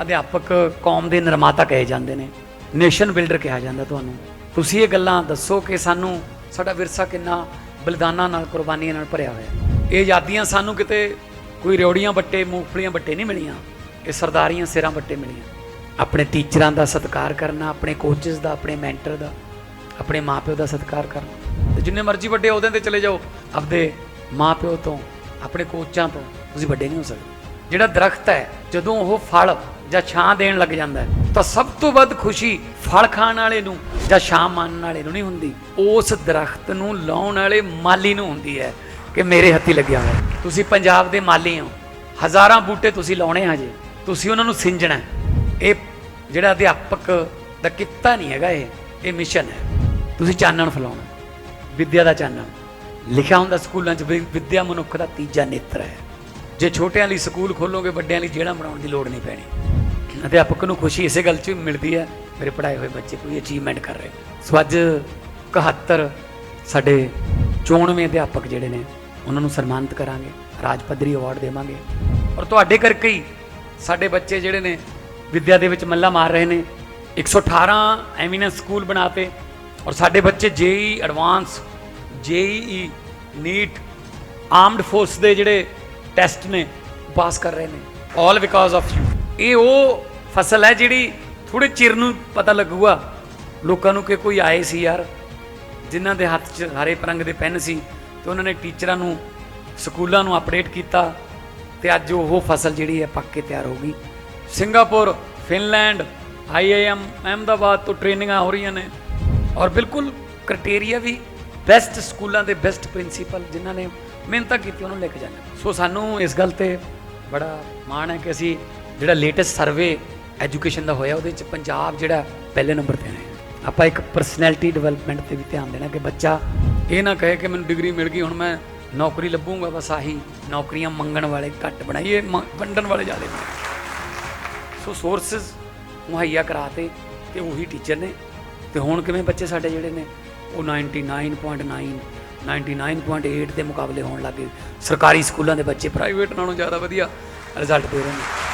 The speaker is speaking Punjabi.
ਅਧਿਆਪਕ ਕੌਮ ਦੇ ਨਿਰਮਾਤਾ ਕਹੇ ਜਾਂਦੇ ਨੇ, ਨੇਸ਼ਨ ਬਿਲਡਰ ਕਿਹਾ ਜਾਂਦਾ ਤੁਹਾਨੂੰ। ਤੁਸੀਂ ਇਹ ਗੱਲਾਂ ਦੱਸੋ ਕਿ ਸਾਨੂੰ ਸਾਡਾ ਵਿਰਸਾ ਕਿੰਨਾ ਬਲਿਦਾਨਾਂ ਨਾਲ, ਕੁਰਬਾਨੀਆਂ ਨਾਲ ਭਰਿਆ ਹੋਇਆ ਇਹ ਆਜ਼ਾਦੀਆਂ ਸਾਨੂੰ ਕਿਤੇ ਕੋਈ ਰਿਉੜੀਆਂ ਬੱਟੇ ਮੂੰਗਫਲੀਆਂ ਬੱਟੇ ਨਹੀਂ ਮਿਲੀਆਂ, ਇਹ ਸਰਦਾਰੀਆਂ ਸਿਰਾਂ ਬੱਟੇ ਮਿਲੀਆਂ। ਆਪਣੇ ਟੀਚਰਾਂ ਦਾ ਸਤਿਕਾਰ ਕਰਨਾ, ਆਪਣੇ ਕੋਚਸ ਦਾ, ਆਪਣੇ ਮੈਂਟਰ ਦਾ, ਆਪਣੇ ਮਾਪਿਓ ਦਾ ਸਤਿਕਾਰ ਕਰਨਾ। ਤੇ ਜਿੰਨੇ ਮਰਜ਼ੀ ਵੱਡੇ ਅਹੁਦਿਆਂ ਤੇ ਚਲੇ ਜਾਓ, ਆਪਦੇ ਮਾਪਿਓ ਤੋਂ, ਆਪਣੇ ਕੋਚਾਂ ਤੋਂ ਤੁਸੀਂ ਵੱਡੇ ਨਹੀਂ ਹੋ ਸਕਦੇ। ਜਿਹੜਾ ਦਰਖਤ ਹੈ, ਜਦੋਂ ਉਹ ਫਲ ਜਾਂ ਛਾਂ ਦੇਣ ਲੱਗ ਜਾਂਦਾ ਤਾਂ ਸਭ ਤੋਂ ਵੱਧ ਖੁਸ਼ੀ ਫਲ ਖਾਣ ਵਾਲੇ ਨੂੰ ਜਾਂ ਛਾਂ ਮੰਨਣ ਵਾਲੇ ਨੂੰ ਨਹੀਂ ਹੁੰਦੀ। ਉਸ ਦਰਖਤ ਨੂੰ ਲਾਉਣ ਵਾਲੇ ਮਾਲੀ ਨੂੰ ਹੁੰਦੀ ਹੈ ਕਿ ਮੇਰੇ ਹੱਥੀ ਲੱਗਿਆ ਹੋਇਆ ਤੁਸੀਂ ਪੰਜਾਬ ਦੇ ਮਾਲੀ ਹੋ। ਹਜ਼ਾਰਾਂ ਬੂਟੇ ਤੁਸੀਂ ਲਾਉਣੇ ਹਜੇ। ਤੁਸੀਂ ਉਹਨਾਂ ਨੂੰ ਸਿੰਜਣਾ ਇਹ ਜਿਹੜਾ ਅਧਿਆਪਕ ਦਾ ਕਿੱਤਾ ਨਹੀਂ ਹੈਗਾ ਇਹ ਇਹ ਮਿਸ਼ਨ ਹੈ। ਤੁਸੀਂ ਚਾਨਣ ਫਲਾਉਣਾ ਵਿਦਿਆ ਦਾ ਚਾਨਣ। ਲਿਖਿਆ ਹੁੰਦਾ ਸਕੂਲਾਂ 'ਚ ਵੀ ਵਿਦਿਆ ਮਨੁੱਖ ਦਾ ਤੀਜਾ ਨੇਤਰ ਹੈ। ਜੇ ਛੋਟਿਆਂ ਲਈ ਸਕੂਲ ਖੋਲੋਗੇ, ਵੱਡਿਆਂ ਲਈ ਜਿਹੜਾ ਬਣਾਉਣ ਦੀ ਲੋੜ ਨਹੀਂ ਪੈਣੀ। ਅਧਿਆਪਕ ਨੂੰ ਖੁਸ਼ੀ ਇਸੇ ਗੱਲ 'ਚ ਮਿਲਦੀ ਹੈ, ਮੇਰੇ ਪੜਾਏ ਹੋਏ ਬੱਚੇ ਕੋਈ ਅਚੀਵਮੈਂਟ ਕਰ ਰਹੇ ਸੋ ਅੱਜ 71 ਸਾਡੇ 94 ਅਧਿਆਪਕ ਜਿਹੜੇ ਨੇ, ਉਹਨਾਂ ਨੂੰ ਸਨਮਾਨਿਤ ਕਰਾਂਗੇ ਰਾਜ ਪੱਧਰੀ ਅਵਾਰਡ ਦੇਵਾਂਗੇ। ਔਰ ਤੁਹਾਡੇ ਕਰਕੇ ਹੀ ਸਾਡੇ ਬੱਚੇ ਜਿਹੜੇ ਨੇ, ਵਿਦਿਆ ਦੇ ਵਿੱਚ ਮੱਲਾ ਮਾਰ ਰਹੇ ਨੇ। 118 ਐਮੀਨੈਂਸ ਸਕੂਲ ਬਣਾਤੇ ਔਰ ਸਾਡੇ ਬੱਚੇ JEE advance JEE NEET armed force ਦੇ ਜਿਹੜੇ ਟੈਸਟ ਨੇ ਪਾਸ ਕਰ ਰਹੇ ਨੇ। 올 ਬਿਕਾਜ਼ ਆਫ ਯੂ ਇਹ ਉਹ ਫਸਲ ਹੈ ਜਿਹੜੀ ਥੋੜੇ ਚਿਰ ਨੂੰ ਪਤਾ ਲੱਗੂਗਾ। ਲੋਕਾਂ ਨੂੰ ਕਿ ਕੋਈ ਆਏ ਸੀ ਯਾਰ, ਜਿਨ੍ਹਾਂ ਦੇ ਹੱਥ 'ਚ ਹਰੇ ਪਰੰਗ ਦੇ ਪੈਨ ਸੀ ਤੇ ਉਹਨਾਂ ਨੇ ਟੀਚਰਾਂ ਨੂੰ, ਸਕੂਲਾਂ ਨੂੰ ਅਪਡੇਟ ਕੀਤਾ ਤੇ ਅੱਜ ਉਹ ਫਸਲ ਜਿਹੜੀ ਹੈ ਪੱਕ ਕੇ ਤਿਆਰ ਹੋ ਗਈ। ਸਿੰਗਾਪੁਰ, ਫਿਨਲੈਂਡ ਆਈਆਈਐਮ ਅਹਿਮਦਾਬਾਦ ਤੋਂ ਟ੍ਰੇਨਿੰਗਾਂ ਹੋ ਰਹੀਆਂ ਨੇ ਔਰ ਬਿਲਕੁਲ ਕ੍ਰਾਈਟੇਰੀਆ ਵੀ ਬੈਸਟ ਸਕੂਲਾਂ ਦੇ ਬੈਸਟ ਪ੍ਰਿੰਸੀਪਲ ਜਿਨ੍ਹਾਂ ਨੇ ਮਿਹਨਤਾਂ ਕੀਤੀ ਨੂੰ ਲੈ ਕੇ ਜਾਂਦੇ ਸੋ ਸਾਨੂੰ ਇਸ ਗੱਲ ਤੇ ਬੜਾ ਮਾਣ ਹੈ ਕਿ ਅਸੀਂ ਜਿਹੜਾ ਲੇਟੈਸਟ ਸਰਵੇ ਐਜੂਕੇਸ਼ਨ ਦਾ ਹੋਇਆ, ਉਹਦੇ ਵਿੱਚ ਪੰਜਾਬ ਜਿਹੜਾ ਪਹਿਲੇ ਨੰਬਰ ਤੇ ਆਇਆ। ਆਪਾਂ ਇੱਕ ਪਰਸਨੈਲਿਟੀ ਡਿਵੈਲਪਮੈਂਟ ਤੇ ਵੀ ਧਿਆਨ ਦੇਣਾ ਕਿ ਬੱਚਾ ਇਹ ਨਾ ਕਹੇ ਕਿ ਮੈਨੂੰ ਡਿਗਰੀ ਮਿਲ ਗਈ, ਹੁਣ ਮੈਂ ਨੌਕਰੀ ਲੱਭੂੰਗਾ, ਬਸ ਆਹੀ ਨੌਕਰੀਆਂ ਮੰਗਣ ਵਾਲੇ ਘੱਟ ਬਣਾਈਏ ਵੰਡਣ ਵਾਲੇ ਜ਼ਿਆਦਾ ਬਣਾਈਏ। ਸੋ ਸੋਰਸਸ ਮੁਹੱਈਆ ਕਰਾਤੇ ਤੇ ਉਹੀ ਟੀਚਰ ਨੇ। ਤੇ ਹੁਣ ਕਿਵੇਂ ਬੱਚੇ ਸਾਡੇ ਜਿਹੜੇ ਨੇ, ਉਹ 99.9 99.8 ਦੇ ਮੁਕਾਬਲੇ ਹੋਣ ਲੱਗੇ ਸਰਕਾਰੀ ਸਕੂਲਾਂ ਦੇ ਬੱਚੇ ਪ੍ਰਾਈਵੇਟ ਨਾਲੋਂ ਜ਼ਿਆਦਾ ਵਧੀਆ ਰਿਜ਼ਲਟ ਦੇ ਰਹੇ ਨੇ।